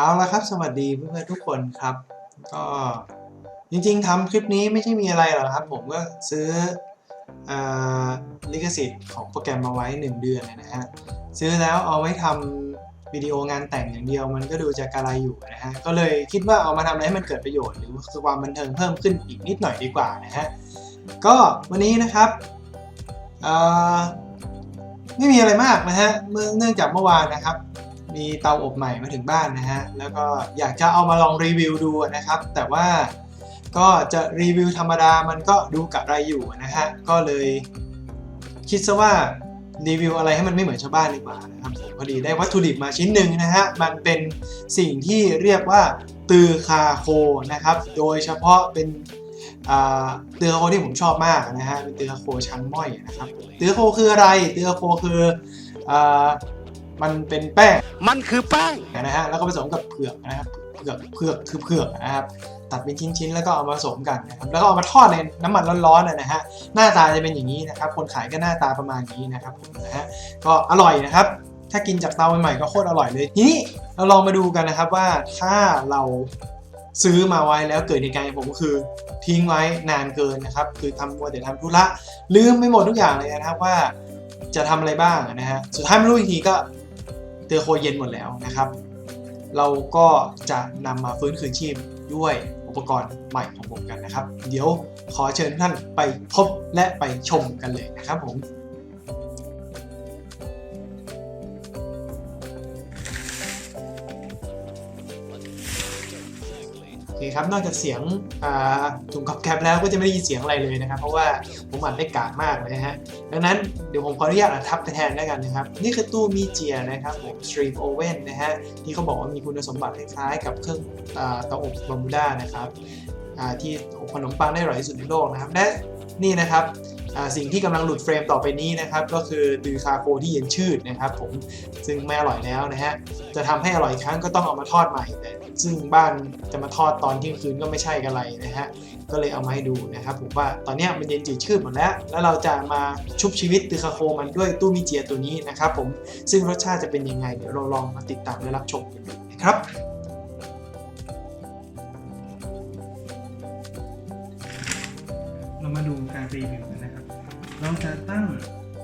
เอาละครับ สวัสดีเพื่อนๆทุกคนครับ ก็จริงๆทำคลิปนี้ไม่ใช่มีอะไรหรอกครับ ผมก็ซื้ออลิขสิทธิ์ของโปรแกรมมาไว้ 1 เดือนนะฮะซื้อแล้วเอาไว้ทำวิดีโองานแต่งอย่างเดียว มันก็ดูจะกระไรอยู่นะฮะก็เลยคิดว่าเอามาทำอะไรให้มันเกิดประโยชน์หรือความบันเทิงเพิ่มขึ้นอีกนิดหน่อยดีกว่านะฮะก็วันนี้นะครับไม่มีอะไรมากนะฮะเนื่องจากเมื่อวานนะครับ มีเตาอบใหม่มาถึงบ้านนะฮะ แล้วก็อยากจะเอามาลองรีวิวดูนะครับ แต่ว่าก็จะรีวิวธรรมดามันก็ดูกะไรอยู่นะฮะ ก็เลยคิดซะว่ารีวิวอะไรให้มันไม่เหมือนชาวบ้านดีกว่านะครับผมพอดีได้วัตถุดิบมาชิ้นหนึ่งนะฮะ มันเป็นสิ่งที่เรียกว่าตือคาโคนะครับ โดยเฉพาะเป็นอ่าตือคาโคที่ผมชอบมากนะฮะ เป็นตือคาโคชั้นม้อยนะครับตือคาโคคืออะไรตือคาโคคืออ มันเป็นแป้งมันคือแป้งนะฮะแล้วก็ผสมกับเผือกนะครับเผือกเผือกคือเผือกนะครับตัดเป็นชิ้นๆแล้วก็เอามาผสมกันนะครับแล้วก็เอามาทอดในน้ำมันร้อนๆนะฮะหน้าตาจะเป็นอย่างนี้นะครับคนขายก็หน้าตาประมาณนี้นะครับผมนะฮะก็อร่อยนะครับ ถ้ากินจากเตาใหม่ๆก็โคตรอร่อยเลยทีนี้เราลองมาดูกันนะครับว่าถ้าเราซื้อมาไว้แล้วเกิดเหตุการณ์อย่างผมก็คือทิ้งไว้นานเกินนะครับ คือทำมัวแต่ทำธุระลืมไม่หมดทุกอย่างเลยนะครับว่าจะทำอะไรบ้างนะฮะสุดท้ายไม่รู้อีกทีก็ เตือโคเย็นหมดแล้วนะครับ เราก็จะนำมาฟื้นคืนชีพด้วยอุปกรณ์ใหม่ของผมกันนะครับ เดี๋ยวขอเชิญท่านไปพบและไปชมกันเลยนะครับผมโอเคครับนอกจากเสียงถุงกับแกบแล้วก็จะไม่ได้ยินเสียงอะไรเลยนะครับ เพราะว่าผมอัดได้กากมากเลยฮะ ดังนั้นเดี๋ยวผมขออนุญาตทับแทนแล้วกันนะครับ นี่คือตู้มีเจียนะครับผม Stream Oven นะฮะที่เขาบอกว่ามีคุณสมบัติคล้ายๆกับเครื่องเตาอบบามูด้านะครับที่อบขนมปังได้อร่อยที่สุดในโลกนะครับ และนี่นะครับสิ่งที่กำลังหลุดเฟรมต่อไปนี้นะครับ ก็คือตือคาโคที่เย็นชืดนะครับ ผมซึ่งไม่อร่อยแล้วนะฮะจะทำให้อร่อยครั้งก็ต้องเอามาทอดใหม่แต่ซึ่งบ้านจะมาทอดตอนเที่ยงคืนก็ไม่ใช่กันไรนะฮะ ก็เลยเอามาให้ดูนะครับผมว่าตอนนี้มันเย็นจืดชืดหมดแล้ว แล้วเราจะมาชุบชีวิตตือคาโคมันด้วยตู้มิเจียตัวนี้นะครับผมซึ่งรสชาติจะเป็นยังไงเดี๋ยวเราลองมาติดตามและรับชมกันดูนะครับเรามาดูการรีวิวกันนะครับ เราจะตั้ง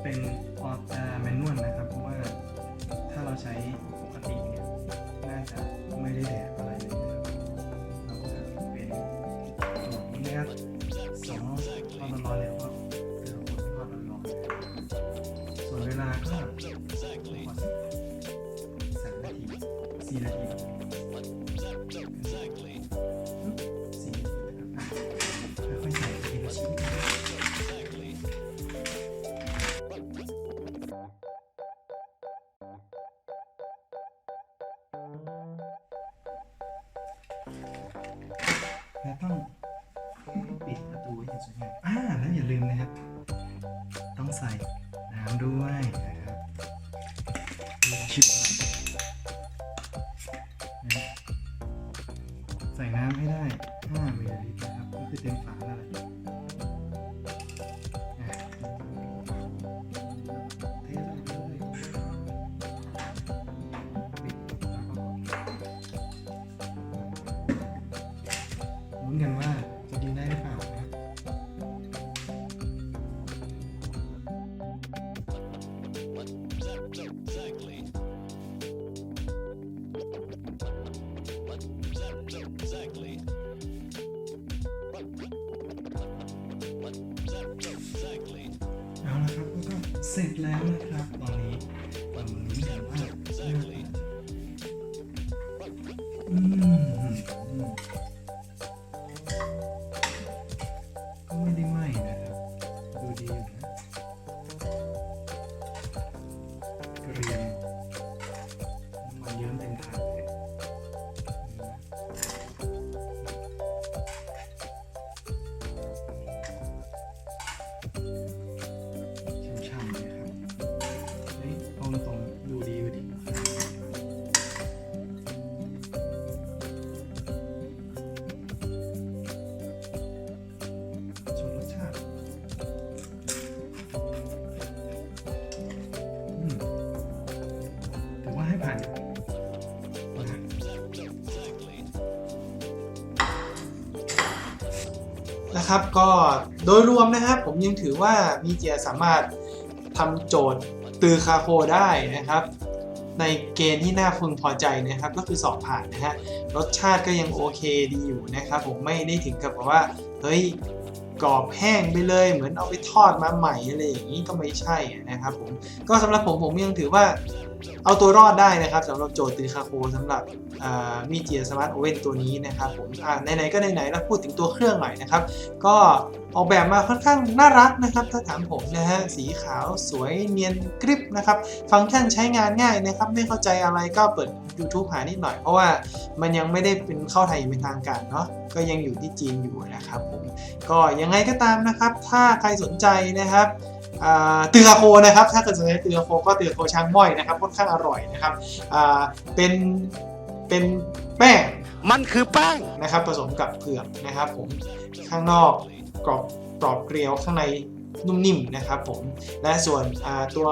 เป็นออต้แมนนวลนะครับ เพราะว่าถ้าเราใช้ปกติเนี่ยน่าจะไม่ได้แดด นะสองตอนร้อนแล้วก็เลือกกดทอดร้อนส่วนเวลาก็สามนาทีสี่นาทีสี่นาทีนะครับอ่ค่อยใส่ทีละชิ้นและต้อง ปิดประตูไว้อย่างสวยงามอ่าแล้วอย่าลืมนะครับ ต้องใส่น้ำด้วยนะครับชิบใส่น้ำให้ได้5มิลลิลิตรนะครับก็คือเต็มฝาแล้วแหละอะเทใส่เลยปิดแล้วก็กดลุ้นกันว่า เสร็จแล้วนะครับ นะครับ ก็โดยรวมนะครับ ผมยังถือว่ามีเจียสามารถทำโจทย์ตือคาโคได้นะครับ ในเกณฑ์ที่น่าพึงพอใจนะครับ ก็คือสอบผ่านนะฮะรสชาติก็ยังโอเคดีอยู่นะครับ ผมไม่ได้ถึงกับแบบว่าเฮ้ยกรอบแห้งไปเลย เหมือนเอาไปทอดมาใหม่อะไรอย่างนี้ก็ไม่ใช่นะครับผมก็สำหรับผมผมยังถือว่า เอาตัวรอดได้นะครับสำหรับโจทย์ตือคาโคสำหรับมีเจียสมาร์ทโอเว่นตัวนี้นะครับผมอ่าไหนๆก็ไหนๆแล้วพูดถึงตัวเครื่องหน่อยนะครับ ก็ออกแบบมาค่อนข้างน่ารักนะครับถ้าถามผมนะฮะสีขาวสวยเนียนกริบนะครับ ฟังก์ชันใช้งานง่ายนะครับ ไม่เข้าใจอะไรก็เปิด YouTube หานิดหน่อย เพราะว่ามันยังไม่ได้เป็นเข้าไทยอย่างเป็นทางการเนาะก็ยังอยู่ที่จีนอยู่นะครับผมก็ยังไงก็ตามนะครับ ถ้าใครสนใจนะครับ อ่าตือคาโคนะครับ ถ้าเกิดสนใจตือคาโคก็ตือคาโคช้างม้อยนะครับค่อนข้างอร่อยนะครับอ่าเป็นเป็นแป้งมันคือแป้งนะครับ ผสมกับเผือกนะครับ ผมข้างนอกกรอบกรอบเกลียวข้างในนุ่มนิ่มนะครับผมและส่วนอ่าตัว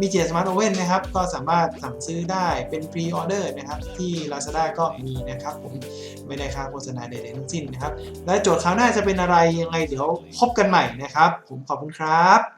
มีเจสมาร์ทโอเว่นนะครับ ก็สามารถสั่งซื้อได้เป็นพรีออเดอร์นะครับ ที่ Lazada ก็มีนะครับ ผมไม่ได้ค่าโฆษณาใดๆทั้งสิ้นนะครับ และโจทย์คราวหน้าจะเป็นอะไรยังไงเดี๋ยวพบกันใหม่นะครับ ผมขอบคุณครับ